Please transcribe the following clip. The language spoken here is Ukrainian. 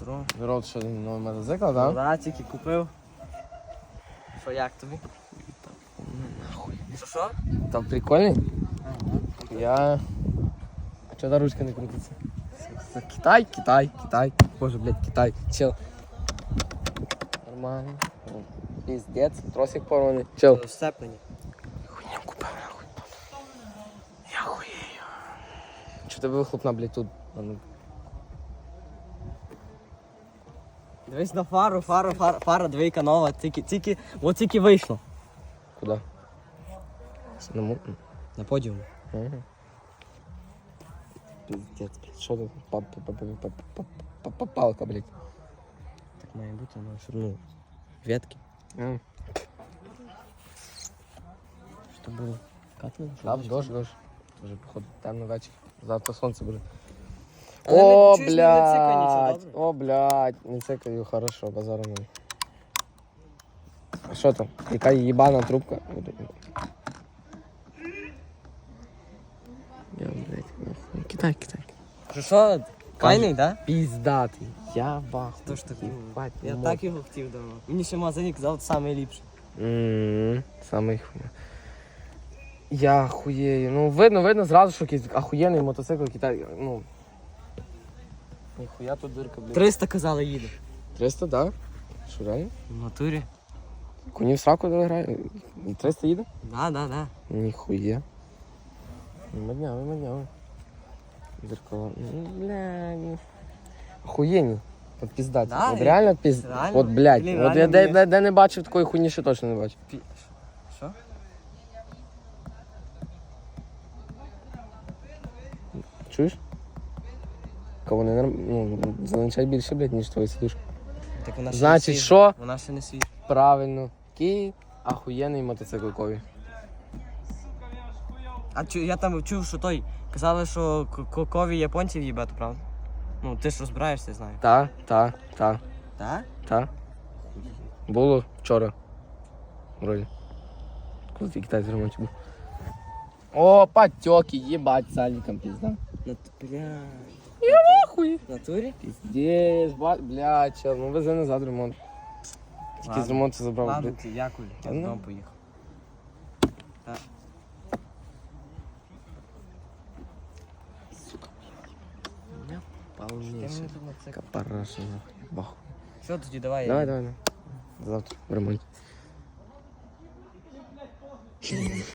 здорово. Рот, що новий мотоцикл, так? да, тільки купив. Що, як тобі? Нахуй. Що, що? Там прикольний? Я... А чого ручка не крутиться? Китай, Китай, Китай. Боже, блядь, Китай. Чел. Нормально. О, Піздець, тросик порваний. Чел. Сцеплення. Хуйню купив, нахуй. Я хуєю. Чого тебе вихлопна, блядь, тут? Дивись на фару, фару, фара, фара двійка нова, тільки, тільки, от тільки вийшло. Куди? На му... На подіумі. Ага. Пиздец, блядь, що тут? Па- па- па- па- па- па- па- па- Палка, блядь. Так має бути, ну, щоб, ну, ветки. А. Що було? Катали? Так, дощ, дощ. Вже, походу, темно вечір. Завтра сонце буде. Але не О, чуєш, не цикай нічого, блядь, добре? о, блядь, не цикаю, хорошо, базару. А що там? Яка їбана трубка? Я, блядь, нахуй. Китай, китай. Що, що? Файний, да? Піздатий. Я баху. Хто ж? Їбать, Я мод. так його хотів давно. Мені ще магазині казав, це найліпший. Ммм, самий хуя. Я хуєю. Ну, видно, видно зразу, що якийсь ахуєнний мотоцикл Китай. Ну. Ніхуя тут дирка, блін. 300 казали їде. 300, да? Що реально? В натурі? Коні в сраку грає? І 300 їде? Да, да, да. Ніхуя. Вимадняли, вимадняли. Зеркало. Ну, бля. ну. Охуєнні. От піздаті. Да, От і- реально піз... реально. От, блядь, Блін, от я реально де, де, де не бачив такої хуйні, ще точно не бачив. Пі... Що? Чуєш? Не норм... ну, зазвичай більше, блядь, ніж твої сидушки. Так вона ще Значить, не свіжа. що? Вона ще не свіжа. Правильно. Який ахуєнний мотоцикл кові. А чу, я там чув, що той. Казали, що к- к- кові японців їбать, правда? Ну, ти ж розбираєшся, знаю. Та, та, та, Так? та. Було вчора. Вроді. Коли ти китайці ремонті був. О, потеки, їбать, сальником пізда. На бля. Ахуй. В натурі? Піздець, ба- блядь, чел, ну вези назад ремонт. Тільки з Ладно. ремонту забрав, Ладно, блядь. ти дякую. Я Ладно. додому поїхав. Повніше. Капараша, нахуй, баху. Все, тоді давай. Давай, давай, давай. Завтра в ремонті.